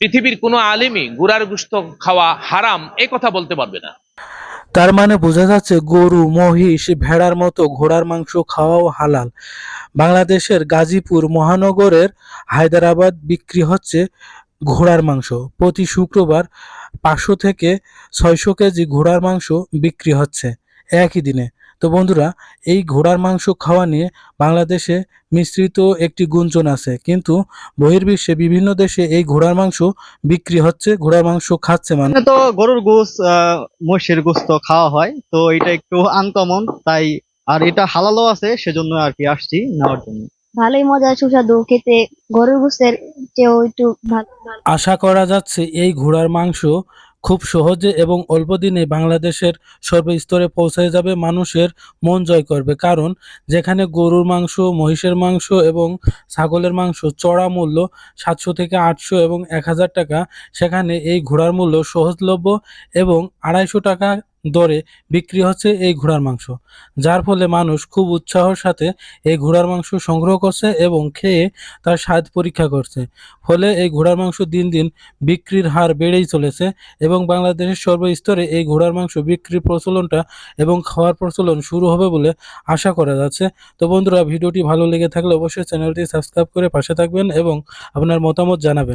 পৃথিবীর কোনো আলেমই গুড়ার গুস্ত খাওয়া হারাম, এ কথা বলতে পারবে না। তার মানে বোঝা যাচ্ছে গরু, মহিষ, ভেড়ার মতো ঘোড়ার মাংস খাওয়াও হালাল। বাংলাদেশের গাজীপুর মহানগরের হায়দ্রাবাদ বিক্রি হচ্ছে ঘোড়ার মাংস। প্রতি শুক্রবার পাঁচশো থেকে ছয়শো কেজি ঘোড়ার মাংস বিক্রি হচ্ছে। একই দিনে তো বন্ধুরা এই ঘোড়ার মাংস খাওয়া নিয়ে বাংলাদেশে মিশ্রিত একটি গুঞ্জন আছে। কিন্তু বহির্বিশ্বে বিভিন্ন দেশে এই ঘোড়ার মাংস বিক্রি হচ্ছে ঘোড়ার মাংস খাচ্ছে মানুষ। এখানে তো গরুর গোস মহিষের গোস তো খাওয়া হয়। তো এটা একটু আনকমন তাই আর এটা হালালও আছে সেজন্য আর কি আসছি নেওয়ার জন্য। ভালোই মজা সুস্বাদু খেতে গরুর গোস্তের চেয়েও একটু। আশা করা যাচ্ছে এই ঘোড়ার মাংস খুব সহজে এবং অল্প দিনে বাংলাদেশের সর্বস্তরে পৌঁছে যাবে মানুষের মন জয় করবে। কারণ যেখানে গরুর মাংস, মহিষের মাংস এবং ছাগলের মাংস চড়া মূল্য সাতশো থেকে আটশো এবং এক হাজার টাকা, সেখানে এই ঘোড়ার মূল্য সহজলভ্য এবং আড়াইশো টাকা দরে বিক্রি হচ্ছে এই ঘোড়ার মাংস, যার ফলে মানুষ খুব উৎসাহর সাথে এই ঘোড়ার মাংস সংগ্রহ করছে এবং খেয়ে তার স্বাদ পরীক্ষা করছে। ফলে এই ঘোড়ার মাংস দিন দিন বিক্রির হার বেড়েই চলেছে এবং বাংলাদেশের সর্বস্তরে এই ঘোড়ার মাংস বিক্রির প্রচলনটা এবং খাওয়ার প্রচলন শুরু হবে বলে আশা করা যাচ্ছে। তো বন্ধুরা, ভিডিওটি ভালো লেগে থাকলে অবশ্যই চ্যানেলটি সাবস্ক্রাইব করে পাশে থাকবেন এবং আপনার মতামত জানাবেন।